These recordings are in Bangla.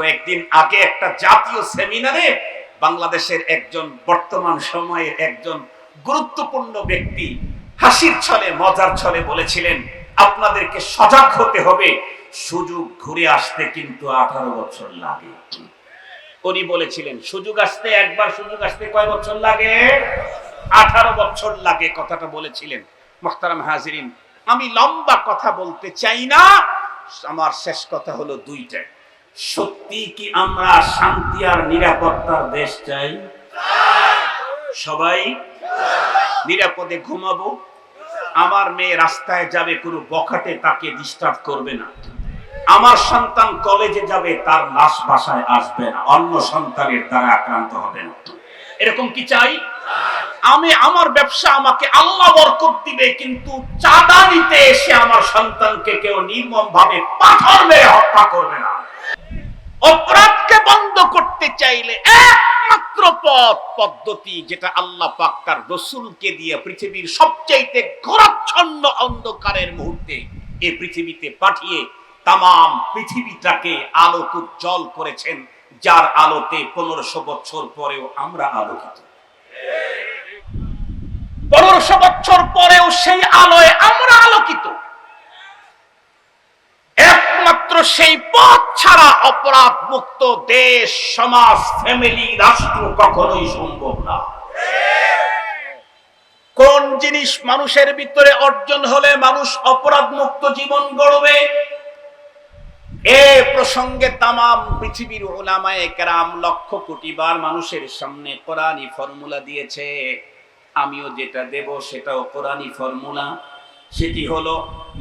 কয়েকদিন আগে একটা জাতীয় সেমিনারে বাংলাদেশের একজন বর্তমান সময়ের একজন গুরুত্বপূর্ণ ব্যক্তি হাসির ছলে, মজার ছলে বলেছিলেন, আপনাদেরকে সজাগ হতে হবে, সুযোগ ঘুরে আসতে কিন্তু আঠারো বছর লাগে। উনি বলেছিলেন, সুযোগ আসতে একবার, সুযোগ আসতে কয় বছর লাগে? আঠারো বছর লাগে, কথাটা বলেছিলেন। মোখতারাম হাজিরিন, আমি লম্বা কথা বলতে চাই না, আমার শেষ কথা হলো দুইটা সত্যি কি আমরা শান্তি আর নিরাপত্তার দেশ চাই? সবাই নিরাপদে ঘুমাবো। আমার মেয়ে রাস্তায় যাবে, কোনো বখাটে তাকে ডিস্টার্ব করবে না। আমার সন্তান কলেজে যাবে, তার লাশ বাসায় আসবে না। অন্য সন্তানের দ্বারা আক্রান্ত হবে না। এরকম কি চাই? আমি আমার ব্যবসা আমাকে আল্লাহ বরকত দিবে, কিন্তু চাঁদা নিতে এসে আমার সন্তানকে কেউ নির্মম ভাবে পাথর মেরে হত্যা করবে না। অপরাধকে বন্ধ করতে চাইলে একমাত্র পথ, পদ্ধতি যেটা আল্লাহ পাক তার রসুলকে দিয়ে পৃথিবীর সবচাইতে ঘোরাচ্ছন্ন অন্ধকারের মুহূর্তে এই পৃথিবীতে পাঠিয়ে তাম পৃথিবীটাকে আলোক উজ্জ্বল করেছেন, যার আলোতে পনেরোশো বছর পরেও আমরা আলোকিত। পনেরোশো বছর পরেও সেই আলোয় আমরা আলোকিত। একমাত্র সেই পথ ছাড়া অপরাধ মুক্ত দেশ, সমাজ ফ্যামিলি রাষ্ট্র কখনোই সম্ভব না। কোন জিনিস মানুষের ভিতরে অর্জন হলে মানুষ অপরাধ মুক্ত জীবন গড়বে? এ প্রসঙ্গে তামাম পৃথিবীর ওলামায়ে কেরাম লক্ষ কোটি বার মানুষের সামনে কোরআনই ফর্মুলা দিয়েছে। আমিও যেটা দেব সেটাও কোরআনই ফর্মুলা। সেটি হলো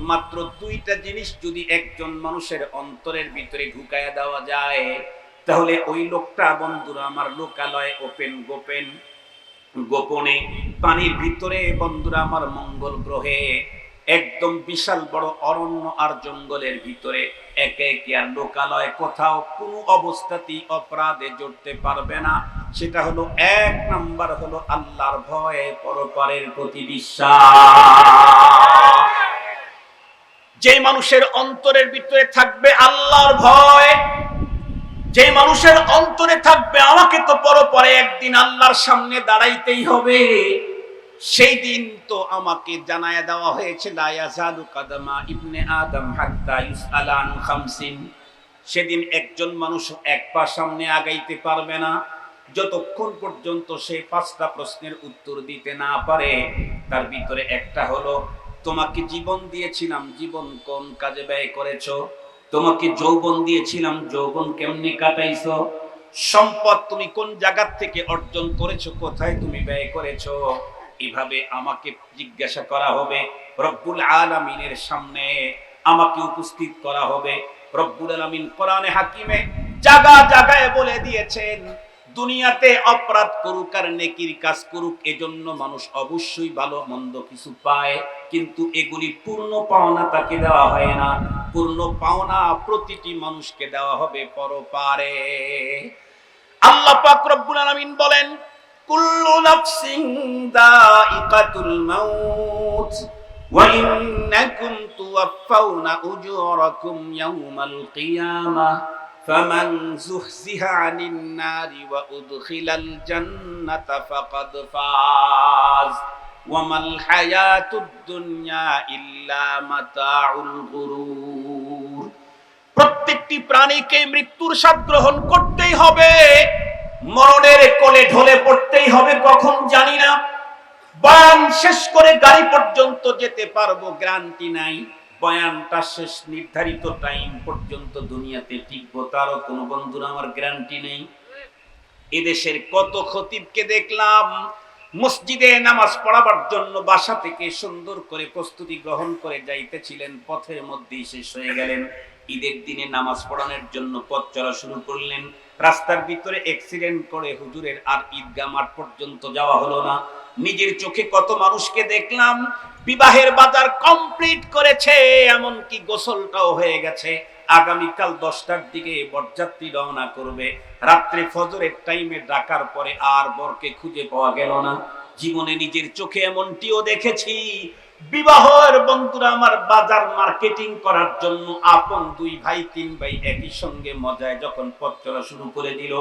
মাত্র দুইটা জিনিস যদি একজন মানুষের অন্তরের ভিতরে ঢুকায়া দেওয়া যায়, তাহলে ওই লোকটা বন্ধুরা আমার লোকালয় ওপেন গোপেন, গোপনে পানির ভিতরে বন্ধুরা আমার মঙ্গল গ্রহে একদম বিশাল বড় অরণ্য আর জঙ্গলের ভিতরে একে একে আর লোকালয় কোথাও কোনো অবস্থাতেই অপরাধে জড়তে পারবে না। সেটা হলো এক নাম্বার হলো আল্লাহর ভয় পরপারের প্রতি বিশ্বাস। যে মানুষের অন্তরের ভিতরে থাকবে আল্লাহর ভয়, যে মানুষের অন্তরে থাকবে আমাকে তো পরপরে একদিন আল্লাহর সামনে দাঁড়াইতেই হবে। সেই দিন তো আমাকে জানায় দেওয়া হয়েছে কাদামা ইবনে আদম খামসিন। সেদিন একজন মানুষ এক পা সামনে আগাইতে পারবে না। যতক্ষণ পর্যন্ত সে পাঁচটা প্রশ্নের উত্তর দিতে না পারে, তার ভিতরে একটা হলো, তোমাকে জীবন দিয়েছিলাম, জীবন কোন কাজে ব্যয় করেছ? তোমাকে যৌবন দিয়েছিলাম, যৌবন কেমনে কাটাইছো? সম্পদ তুমি কোন জায়গার থেকে অর্জন করেছ? কোথায় তুমি ব্যয় করেছ? এভাবে আমাকে জিজ্ঞাসা করা হবে, রব্বুল আলামিনের সামনে আমাকে উপস্থিত করা হবে। রব্বুল আলামিন কোরআনে হাকিমে জায়গা জায়গায় বলে দিয়েছেন, দুনিয়াতে অপরাধ করুক আর নেকির কাজ করুক, এজন্য মানুষ অবশ্যই ভালো মন্দ কিছু পায়, কিন্তু এগুলি পূর্ণ পাওনা তাকে দেওয়া হয় না। পূর্ণ পাওনা প্রতিটি মানুষকে দেওয়া হবে পরপারে। আল্লাহ পাক রব্বুল আলামিন বলেন কুল্লু নাফসিন দাইকাতুল মাউত ওয়া ইন্নাকুম তুওয়াফাউনা উজুরাকুম ইয়াওমাল কিয়ামাহ فمن زحزح عن النار وأدخل الجنة فقد فاز وما الحياة الدنيا إلا متاع الغرور প্রত্যেকটি প্রাণীকে মৃত্যুর স্বাদ গ্রহণ করতেই হবে মরণের কোলে ঢলে পড়তেই হবে, কখন জানি না। বয়ান শেষ করে গাড়ি পর্যন্ত যেতে পারব গ্যারান্টি নাই। বয়ানটা শেষ, নির্ধারিত টাইম পর্যন্ত দুনিয়াতে টিকবো, তারও কোনো বন্ধুর আমার গ্যারান্টি নেই। এদেশের কত খতিবকে দেখলাম, মসজিদে নামাজ পড়াবার জন্য বাসা থেকে সুন্দর করে প্রস্তুতি গ্রহণ করে যাইতেছিলেন, পথের মধ্যেই শেষ হয়ে গেলেন। ঈদের দিনে নামাজ পড়ানোর জন্য পথ চলা শুরু করলেন। রাস্তার ভিতরে অ্যাক্সিডেন্ট করে হুজুরের আর ঈদগাহ মাঠ পর্যন্ত যাওয়া হলো না। নিজের চোখে কত মানুষকে দেখলাম, বিবাহের বাজার কমপ্লিট করেছে, এমনকি গোসলটাও হয়ে গেছে। আগামীকাল দশটার দিকে বরযাত্রী রওনা করবে। রাত্রে ফজরের টাইমে ডাকার পরে আর বরকে খুঁজে পাওয়া গেল না। জীবনে নিজের চোখে এমনটিও দেখেছি। বিবাহের বন্ধুরা, আমার বাজার মার্কেটিং করার জন্য আপন দুই ভাই, তিন ভাই একই সঙ্গে মজায় যখন পথ চলা শুরু করে দিল,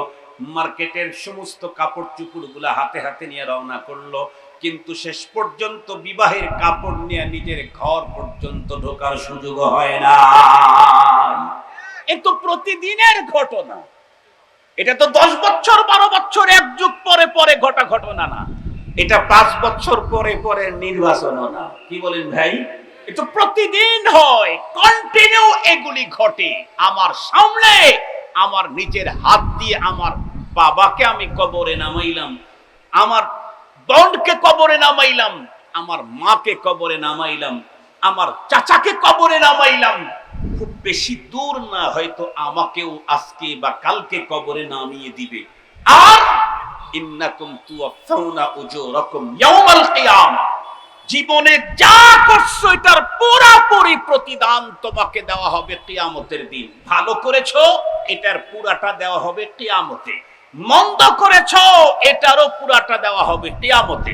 মার্কেটের সমস্ত কাপড় চুপুরগুলা হাতে হাতে নিয়ে রওনা করল। কিন্তু শেষ পর্যন্ত বিবাহের কাপড় নিয়ে নিজের ঘর পর্যন্ত ঢোকার সুযোগ হয় না এ তো প্রতিদিনের ঘটনা। এটা তো দশ বছর, বারো বছর, এক যুগ পরে পরে ঘটা ঘটনা না। এটা পাঁচ বছর পরে পরে নির্বাচনও না কি বলেন ভাই? এটা প্রতিদিন হয় কন্টিনিউ এগুলি ঘটে। আমার সামনে, আমার নিজের হাত দিয়ে আমার বাবাকে আমি কবরে নামাইলাম, আমার বোনকে কবরে নামাইলাম, আমার মাকে কবরে নামাইলাম, আমার চাচাকে কবরে নামাইলাম। খুব বেশি দূর না হয়তো আমাকেও আজকে বা কালকে কবরে নামিয়ে দিবে। আর ইন্নাকুম তুওয়াফাউনা উজুরাকুম ইয়াউমাল কিয়ামা। জীবনে যা করছ, এটার পুরাপুরি প্রতিদান তোমাকে দেওয়া হবে কিয়ামতের দিন। ভালো করেছ, এটার পুরাটা দেওয়া হবে কিয়ামতে। মন্দ এটারও পুরাটা দেওয়া হবে কিয়ামতে।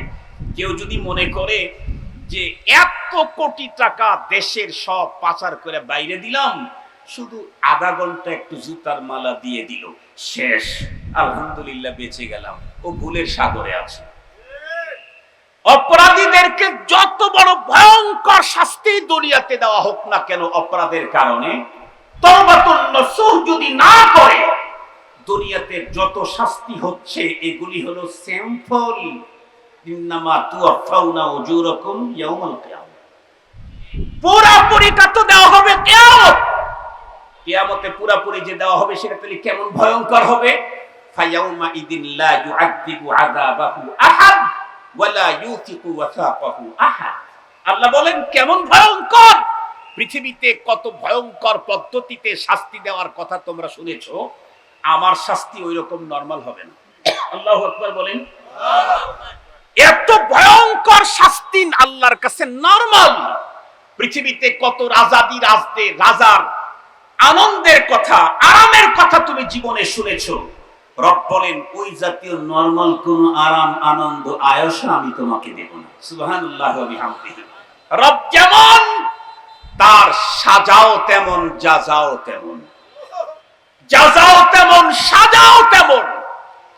কেউ যদি মনে করে যে এত কোটি টাকা দেশের সব পাচার করে বাইরে দিলাম, শুধু আধা ঘণ্টা একটু জুতার মালা দিয়ে দিল। শেষ, আলহামদুলিল্লাহ বেঁচে গেলাম। ও ভুলের সাগরে আছে। অপরাধীদেরকে যত বড় ভয়ঙ্কর শাস্তি দুনিয়াতে দেওয়া হোক না কেন অপরাধের কারণে যদি না করে, দুনিয়াতে যত শাস্তি হচ্ছে, এগুলি হলো পুরাপুরিটা তো দেওয়া হবে কিয়ামত। কিয়ামতে পুরাপুরি যে দেওয়া হবে, সেটা তাহলে কেমন ভয়ঙ্কর হবে? ফায়াউমা ইদিন লা ইউআযিবু আযাবাহু আহাদ ওয়ালা ইউতিকু ওয়াসাকাহু আহাদ আল্লাহ বলেন, কেমন ভয়ঙ্কর! পৃথিবীতে কত ভয়ঙ্কর পদ্ধতিতে শাস্তি দেওয়ার কথা তোমরা শুনেছো, আমার শাস্তি ওই রকম নরমাল হবে না। আল্লাহু আকবার বলেন, এত ভয়ঙ্কর শাস্তি আল্লাহর কাছে নরমাল পৃথিবীতে কত রাজাদি রাজদের, রাজার আনন্দের কথা, আরামের কথা তুমি জীবনে শুনেছ। রব বলেন ওই জাতীয় নরমাল কোন আরাম, আনন্দ আমি তোমাকে দেব না। রব যেমন, তার সাজাও তেমন তেমন। তেমন, সাজাও তেমন।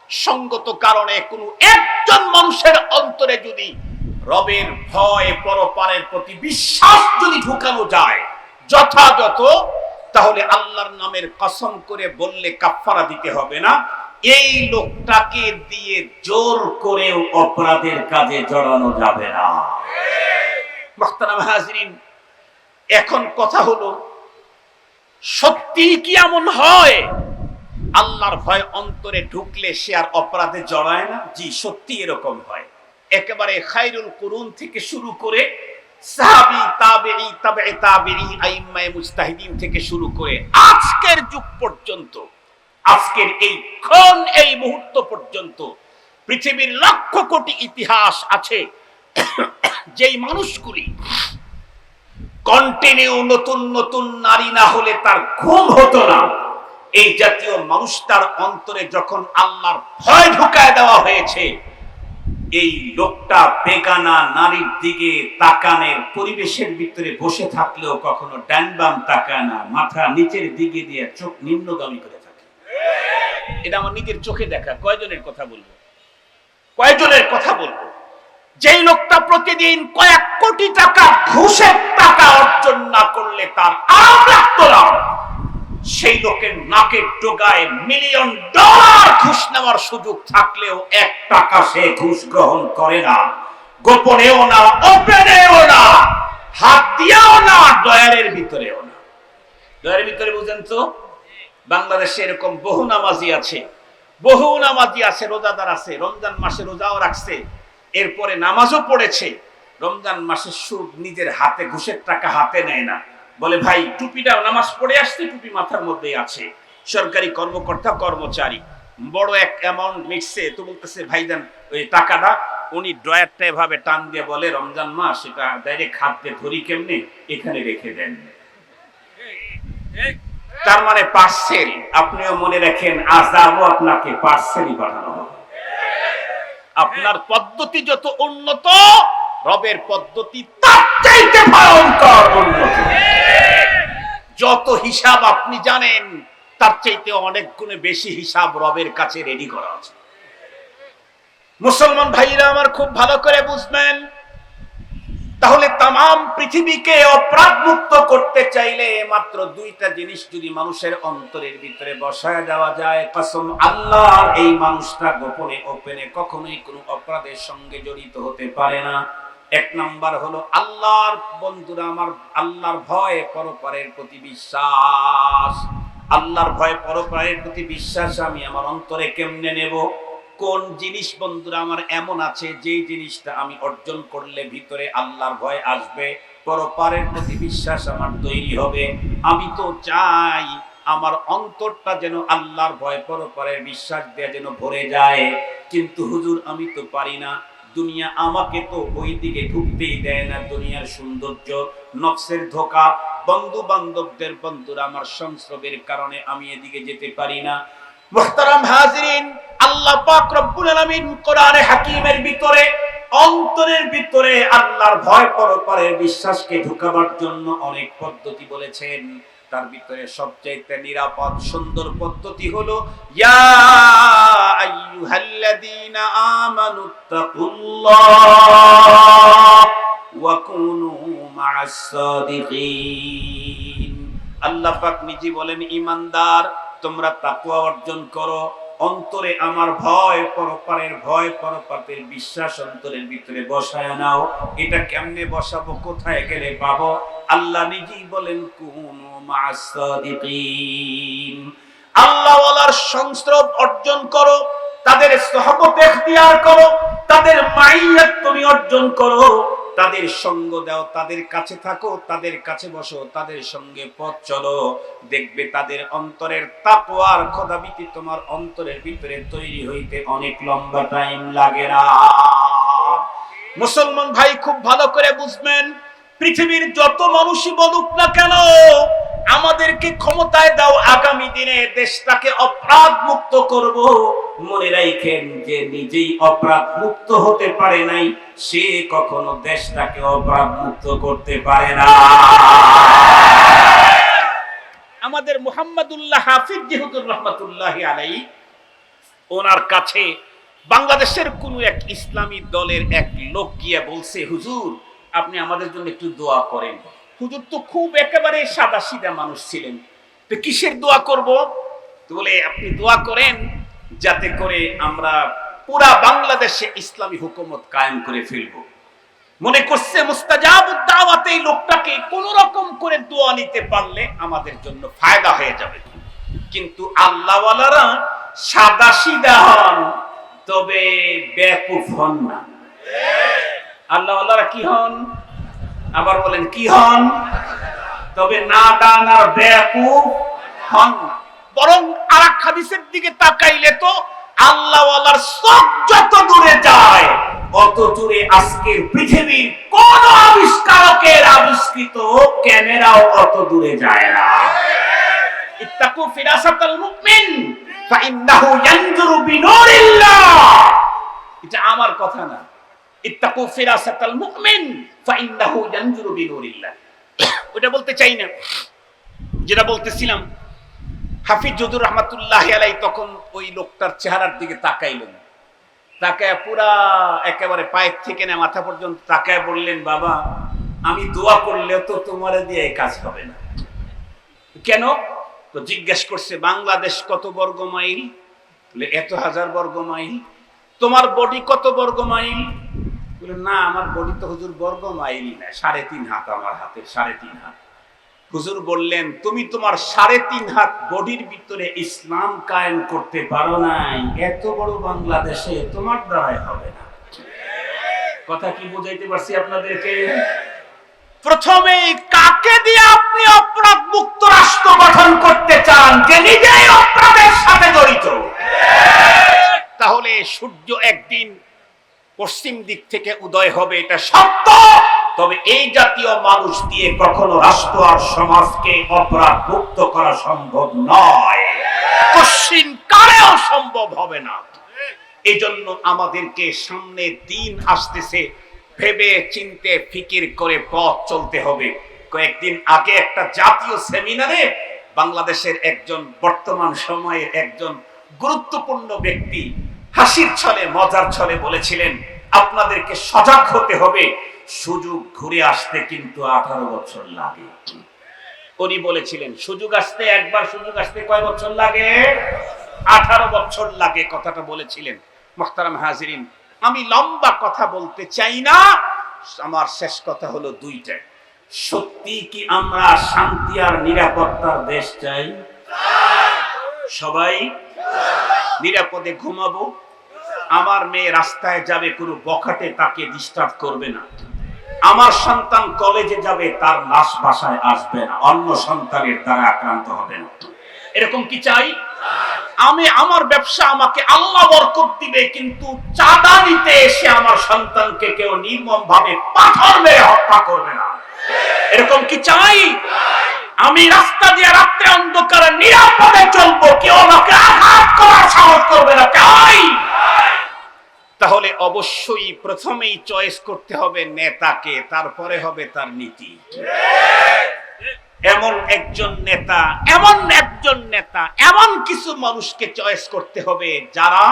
সঙ্গত কারণে কোন একজন মানুষের অন্তরে যদি রবের ভয়, পরপারের প্রতি বিশ্বাস যদি ঢুকানো যায়, যথাযথ, তাহলে আল্লাহর নামের কসম করে বললে কাফফারা দিতে হবে না। এই লোকটাকে দিয়ে জোর করেও অপরাধের কাজে জড়ানো যাবে না। এখন কথা হলো, সত্যি কি এমন হয়? আল্লাহর ভয় অন্তরে ঢুকলে সে আর অপরাধে জড়ায় না? জি, সত্যি এরকম হয়। একেবারে খাইরুল কুরুন থেকে শুরু করে থেকে শুরু করে আজকের যুগ পর্যন্ত আজকের এই ক্ষণ, এই মুহূর্ত পর্যন্ত পৃথিবীর লক্ষ কোটি ইতিহাস আছে। যেই মানুষগুলি কন্টিনিউ নতুন নতুন নারী না হলে তার ঘুম হতো না। এই জাতীয় মানুষ তার অন্তরে যখন আল্লাহর ভয় ঢুকায় দেওয়া হয়েছে, এই লোকটা বেগানা নারীর দিকে তাকানের পরিবেশের ভিতরে বসে থাকলেও কখনো ডান বাম তাকায় না, মাথা নিচের দিকে দিয়ে চোখ নিম্নগামী করে এটা আমার নিজের চোখে দেখা। কয়জনের কথা বলব? কয়জনের কথা বলব? যেই লোকটা প্রতিদিন কয়েক কোটি টাকা ঘুষের টাকা অর্জন না করলে তার আরাম সেই লোকের নাকের ডোগায় মিলিয়ন ডলার ঘুষ নেওয়ার সুযোগ থাকলেও এক টাকা সে ঘুষ গ্রহণ করে না। গোপনেও না ওপেনেও না, হাত দিয়েও না ডয়ারের ভিতরেও না। ডয়ারের ভিতরে বুঝেন তো বাংলাদেশে এরকম বহু নামাজি আছে, বহু নামাজি আছে, রোজাদার আছে, রমজান মাসে রোজাও রাখছে, এরপরে নামাজও পড়েছে, রমজান মাসে সুদ নিজের হাতে, ঘুষের টাকা হাতে নেয় না। বলে, ভাই টুপিটা নামাজ পড়ে আসতে টুপি মাথার মধ্যে আছে। সরকারি কর্মকর্তা, কর্মচারী, বড় এক অ্যামাউন্ট মিটছে। তো বলতেছে ভাইজান ওই টাকাটা। উনি ড্রয়ারটা এভাবে টান দিয়ে বলে, রমজান মাস, এটা ডাইরেক্ট হাত দিয়ে ধরি কেমনে? এখানে রেখে দেন। তার মানে পার্সেল আপনিও মনে রাখেন আজাবও আপনাকে পার্সেলই পাঠানো হবে। আপনার পদ্ধতি যত উন্নত, রবের পদ্ধতি তার চাইতে ভয়ঙ্কর উন্নত। যত হিসাব আপনি জানেন, তার চাইতে অনেক গুণে বেশি হিসাব রবের কাছে রেডি করা আছে। মুসলমান ভাইরা আমার খুব ভালো করে বুঝবেন তাহলে তাম পৃথিবীকে অপরাধ মুক্ত করতে চাইলে মাত্র দুইটা জিনিস যদি মানুষের অন্তরের ভিতরে বসায় দেওয়া যায়, কসম আল্লাহ, এই মানুষটা গোপনে, ওপেনে কখনোই কোনো অপরাধের সঙ্গে জড়িত হতে পারে না। এক নাম্বার হলো আল্লাহর, বন্ধুরা আমার, আল্লাহর ভয় পরপারের প্রতি বিশ্বাস। আল্লাহর ভয় পরপারের প্রতি বিশ্বাস আমি আমার অন্তরে কেমনে নেব? কোন জিনিস বন্ধুরা আমার এমন আছে যে জিনিসটা আমি অর্জন করলে ভিতরে আল্লাহর ভয় আসবে, পরপারের প্রতি বিশ্বাস আমার তৈরি হবে। আমি তো চাই আমার অন্তরটা যেন আল্লাহর ভয়, পরপারের বিশ্বাস দেয়া যেন ভরে যায়। কিন্তু হুজুর, আমি তো পারি না। দুনিয়া আমাকে তো ওই দিকে ঢুকতেই দেয় না, দুনিয়ার সৌন্দর্য, নফসের ধোকা। বন্ধু বান্ধবদের বন্ধুরা, আমার সংস্রবের কারণে আমি এদিকে যেতে পারি না। মুহতারাম হাজিরিন, আল্লাহ পাক রব্বুল আলামিন কোরআনে হাকিমের ভিতরে, অন্তরের ভিতরে আল্লাহর ভয় পরপারের বিশ্বাসকে ঢুকাবার জন্য অনেক পদ্ধতি বলেছেন। তার ভিতরে সবচাইতে নিরাপদ, সুন্দর পদ্ধতি হলো, ইয়া আইয়ুহাল্লাযীনা আমানুত্তাকুল্লাহ ওয়া কুনু মা'আস সাদিকিন আল্লাহ পাক নিজে বলেন, ইমানদার তোমরা তাকুয়া অর্জন করো। অন্তরে আমার ভয়, পরপারের ভয় পরপাতের বিশ্বাস অন্তরের ভিতরে বসায় নাও। এটা কেমনে বসাবো, কোথায় গেলে পাবো? আল্লাহ নিজেই বলেন, কুনু মা'আস সাদিকিন। আল্লাহ ওয়ালার সংস্রব অর্জন করো, তাদের সহবত এখতিয়ার করো, তাদের মাইয়াত তুমি অর্জন করো। তাদের সঙ্গ দাও, তাদের কাছে থাকো, তাদের কাছে বসো, তাদের সঙ্গে পথ চলো। দেখবে তাদের অন্তরের তাপ আর খোদাবিতি তোমার অন্তরের ভিতরে তৈরি হইতে অনেক লম্বা টাইম লাগে না। মুসলমান ভাই, খুব ভালো করে বুঝবেন, পৃথিবীর যত মানুষই বলুক না কেন আমাদেরকে ক্ষমতায় দাও আগামী দিনে, দেশটাকে অপরাধ মুক্ত করব। মনে রাখেন যে নিজেই অপরাধ মুক্ত হতে পারে নাই, সে কখনো দেশটাকে অপরাধ মুক্ত করতে পারে না। আমাদের মুহাম্মাদুল্লাহ হাফিজ জিহুদুর রহমাতুল্লাহ আলাই ওনার কাছে বাংলাদেশের কোন এক ইসলামী দলের এক লোক গিয়ে বলছে, হুজুর, আপনি আমাদের জন্য একটু দোয়া করেন। হুজুর তো খুব একেবারে সাদা সিধা মানুষ ছিলেন। তো কিসের দোয়া করব? বলে, আপনি দোয়া করেন যাতে করে আমরা পুরা বাংলাদেশে ইসলামী হুকুমত কায়েম করে ফেলব। মনে করছে, মুস্তাজাবুদ দাওয়াত এই লোকটাকে কোন রকম করে দোয়া নিতে পারলে আমাদের জন্য ফায়দা হয়ে যাবে। কিন্তু আল্লাহওয়ালারা সাদা সিধা হন, তবে বেকুফ হন না। আল্লাহওয়ালারা কি হন? আবার বলেন, কি হন? তবে না দান আর হন বরং আর হাদিসের দিকে তাকাইলে তো আল্লাহওয়ালার সব যত দূরে যায়, অত দূরে আজকের পৃথিবীর কোন আবিষ্কারকের আবিষ্কৃত ক্যামেরাও অত দূরে যায় না। ইত্তাকু ফিরাসাতাল মুমিন, ফাইন্নাহু ইয়ানজুরু বিনুরিল্লাহ। এটা আমার কথা না। ইত্তাকু ফিরাসাতাল মুমিন, ফাইন্নাহু ইয়ানজুরু বিনুরিল্লাহ। ওটা বলতে চাই না। যেটা বলতেছিলাম, হাফিজ জুদুর রহমাতুল্লাহ আলাই তখন ওই লোকটার চেহারার দিকে তাকাইলেন। তাকায় পুরা একেবারে পায়ের থেকে না মাথা পর্যন্ত তাকায় বললেন, বাবা, আমি দোয়া করলেও তো তোমার দিয়ে কাজ হবে না। কেন? তো জিজ্ঞেস করছে, বাংলাদেশ কত বর্গ মাইল? এত হাজার বর্গ মাইল। তোমার বডি কত বর্গ মাইল? না, আমার বডি তো হুজুর বর্গ মাইল না, সাড়ে তিন হাত আমার হাতের সাড়ে তিন হাত। হুজুর বললেন, তুমি তোমার সাড়ে তিন হাত বডির ভিতরে ইসলাম কায়েম করতে পারো নাই, এত বড় বাংলাদেশে তোমার দ্বারাই হবে না। কথা কি বুঝাইতে পারছি আপনাদেরকে? প্রথমে কাকে দিয়ে আপনি অপরাধ মুক্ত রাষ্ট্র গঠন করতে চান যে নিজেই অপরাধের সাথে জড়িত? তাহলে সূর্য একদিন পশ্চিম দিক থেকে উদয় হবে, এটা সত্য। তবে এই জাতীয় মানুষ দিয়ে কখনো রাষ্ট্র আর সমাজকে অপরাধ মুক্ত করা সম্ভব নয়। কশ্চিন কালেও সম্ভব হবে না। এই জন্য আমাদেরকে সামনে দিন আসতেছে, ভেবে চিনতে ফিকির করে পথ চলতে হবে। কয়েকদিন আগে একটা জাতীয় সেমিনারে বাংলাদেশের একজন বর্তমান সময়ের একজন গুরুত্বপূর্ণ ব্যক্তি হাসির ছলে, মজার ছলে বলেছিলেন, আপনাদেরকে সজাগ হতে হবে, সুযোগ ঘুরে আসতে কিন্তু আঠারো বছর লাগে। উনি বলেছিলেন, সুযোগ আসতে একবার, সুযোগ আসতে কয় বছর লাগে? আঠারো বছর লাগে কথাটা বলেছিলেন, মোহতারাম হাজিরিন। আমি লম্বা কথা বলতে চাই না, আমার শেষ কথা হলো দুইটাই সত্যি কি আমরা শান্তি আর নিরাপত্তার দেশ চাই? সবাই নিরাপদে ঘুমাবো আমার মেয়ে রাস্তায় যাবে, কোনো বখাটে তাকে ডিস্টার্ব করবে না। আমার সন্তান কলেজে যাবে, তার লাশ বাসায় আসবে না। অন্য সন্তানের দ্বারা আক্রান্ত হবে না। এরকম কি চাই? আমি আমার ব্যবসা আমাকে আল্লাহ বরকত দিবে, কিন্তু চাঁদা নিতে এসে আমার সন্তানকে কেউ নির্মম ভাবে পাথর মেরে হত্যা করবে না। এরকম কি চাই? আমি রাস্তা দিয়ে রাত্রে অন্ধকারে নিরাপদে চলবো, কেউ আমাকে আঘাত করার সাহস করবে না। চাই! তাহলে অবশ্যই প্রথমেই চয়েস করতে হবে নেতাকে, তারপরে হবে তার নীতি। এমন একজন নেতা, এমন একজন নেতা, এমন কিছু মানুষকে চয়েস করতে হবে যারা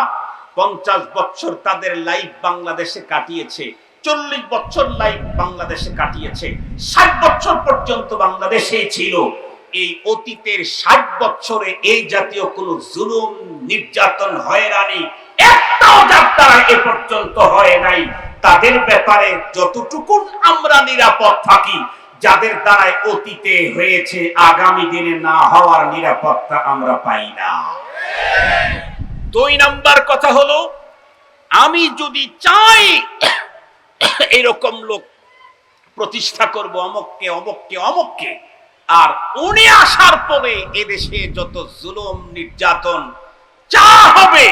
পঞ্চাশ বছর তাদের লাইফ বাংলাদেশে কাটিয়েছে, চল্লিশ বছর লাইফ বাংলাদেশে কাটিয়েছে, ষাট বছর পর্যন্ত বাংলাদেশে ছিল। এই অতীতের ষাট বছরে এই জাতীয় কোন জুলুম নির্যাতন হয়রানি একটাও দ্বারা এ পর্যন্ত হয় নাই। তাদের ব্যাপারে যতটুকুন আমরা নিরাপদ থাকি, যাদের দ্বারাই অতীতে হয়েছে, আগামী দিনে না হওয়ার নিরাপত্তা আমরা পাই না। দুই নাম্বার কথা হলো, আমি যদি চাই এরকম লোক প্রতিষ্ঠা করব অমককে অমককে অমককে, আর উনি আসার পরে এদেশে যত জুলুম, নির্যাতন যা হবে।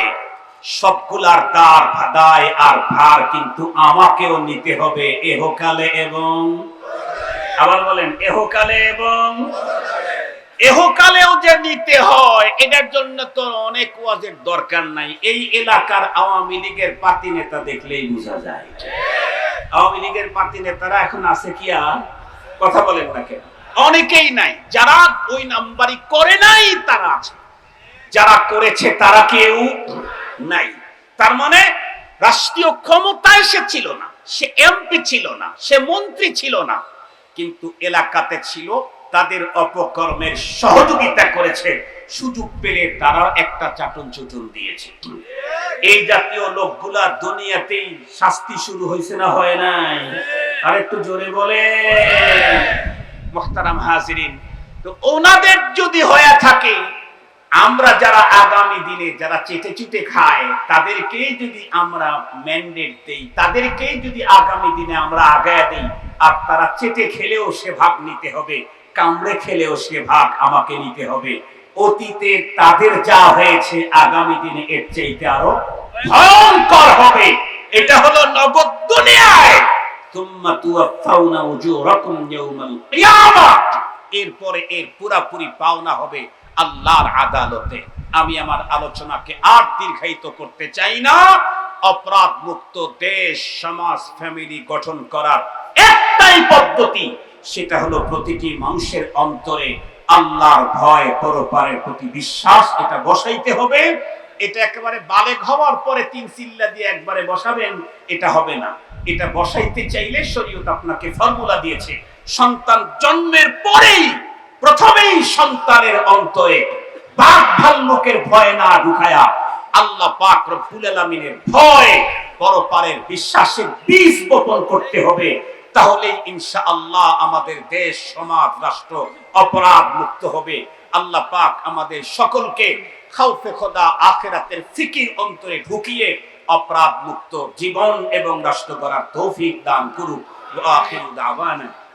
সবগুলার দার দায় আর ভার কিন্তু আমাকেও নিতে হবে, এহকালে এবং আবার বলেন, এহকালে এবং এহকালেও যে নিতে হয়, এটার জন্য তো অনেক ওয়াজের দরকার নাই। এই এলাকার আওয়ামী লীগের পার্টি নেতা দেখলেই বোঝা যায়। আওয়ামী লীগের পার্টি নেতারা এখন আছে কি আর? কথা বলেন না কেন। অনেকেই নাই। যারা ওই নাম্বারই করে নাই, তারা আছে। যারা করেছে তারা কেউ নাই। তার মানে রাষ্ট্রীয় ক্ষমতায় সে ছিল না, সে এমপি ছিল না, সে মন্ত্রী ছিল না, কিন্তু এলাকাতে ছিল, তাদের অপকর্মের সহযোগিতা করেছে, সুযোগ পেলে তারা একটা চাটন চুটন দিয়েছে। এই জাতীয় লোকগুলা দুনিয়াতেই শাস্তি শুরু হয়েছে না হয় নাই? আর একটু জোরে বলে, মোহতারাম হাজিরিন, তো ওনাদের যদি হয়ে থাকে আমরা যারা আগামী দিনে যারা চেটে চুটে খায় তাদেরকেই যদি আমরা ম্যান্ডেট দেই তাদেরকেই যদি আগামী দিনে আমরা আগায় দেই, আর তারা চেটে খেলেও সে ভাগ নিতে হবে, কামড়ে খেলেও সে ভাগ আমাকে নিতে হবে। অতীতে তাদের যা হয়েছে, আগামী দিনে এর চাইতে আরও ভয়ঙ্কর হবে। এটা হলো নগদ দুনিয়ায়। এরপরে এর পুরাপুরি পাওনা হবে আল্লাহর আদালতে। আমি আমার আলোচনাকে আর দীর্ঘায়িত করতে চাই না। অপরাধ মুক্ত দেশ, সমাজ ফ্যামিলি গঠন করার একটাই পদ্ধতি, সেটা হলো প্রতিটি মানুষের অন্তরে আল্লাহর ভয়, পরপারের প্রতি বিশ্বাস, এটা বসাইতে হবে। এটা একেবারে বালেগ হওয়ার পরে তিন চিল্লা দিয়ে একবারে বসাবেন, এটা হবে না। এটা বসাইতে চাইলে শরীয়ত আপনাকে ফর্মুলা দিয়েছে, সন্তান জন্মের পরেই প্রথমেই সন্তানের অন্তরে বাঘ ভাল্লুকের ভয় না ঢুকায়া আল্লাহ পাক রব্বুল আলামিনের ভয় পরপারের বিশ্বাসের বীজ বপন করতে হবে। তাহলে ইনশাআল্লাহ আমাদের দেশ, সমাজ, রাষ্ট্র অপরাধ মুক্ত হবে। আল্লাহ পাক আমাদের সকলকে খাউফে খোদা আখেরাতের ফিকির অন্তরে ঢুকিয়ে অপরাধ মুক্ত জীবন এবং রাষ্ট্র গড়ার তৌফিক দান করুক। আখিরু দাওয়ানা।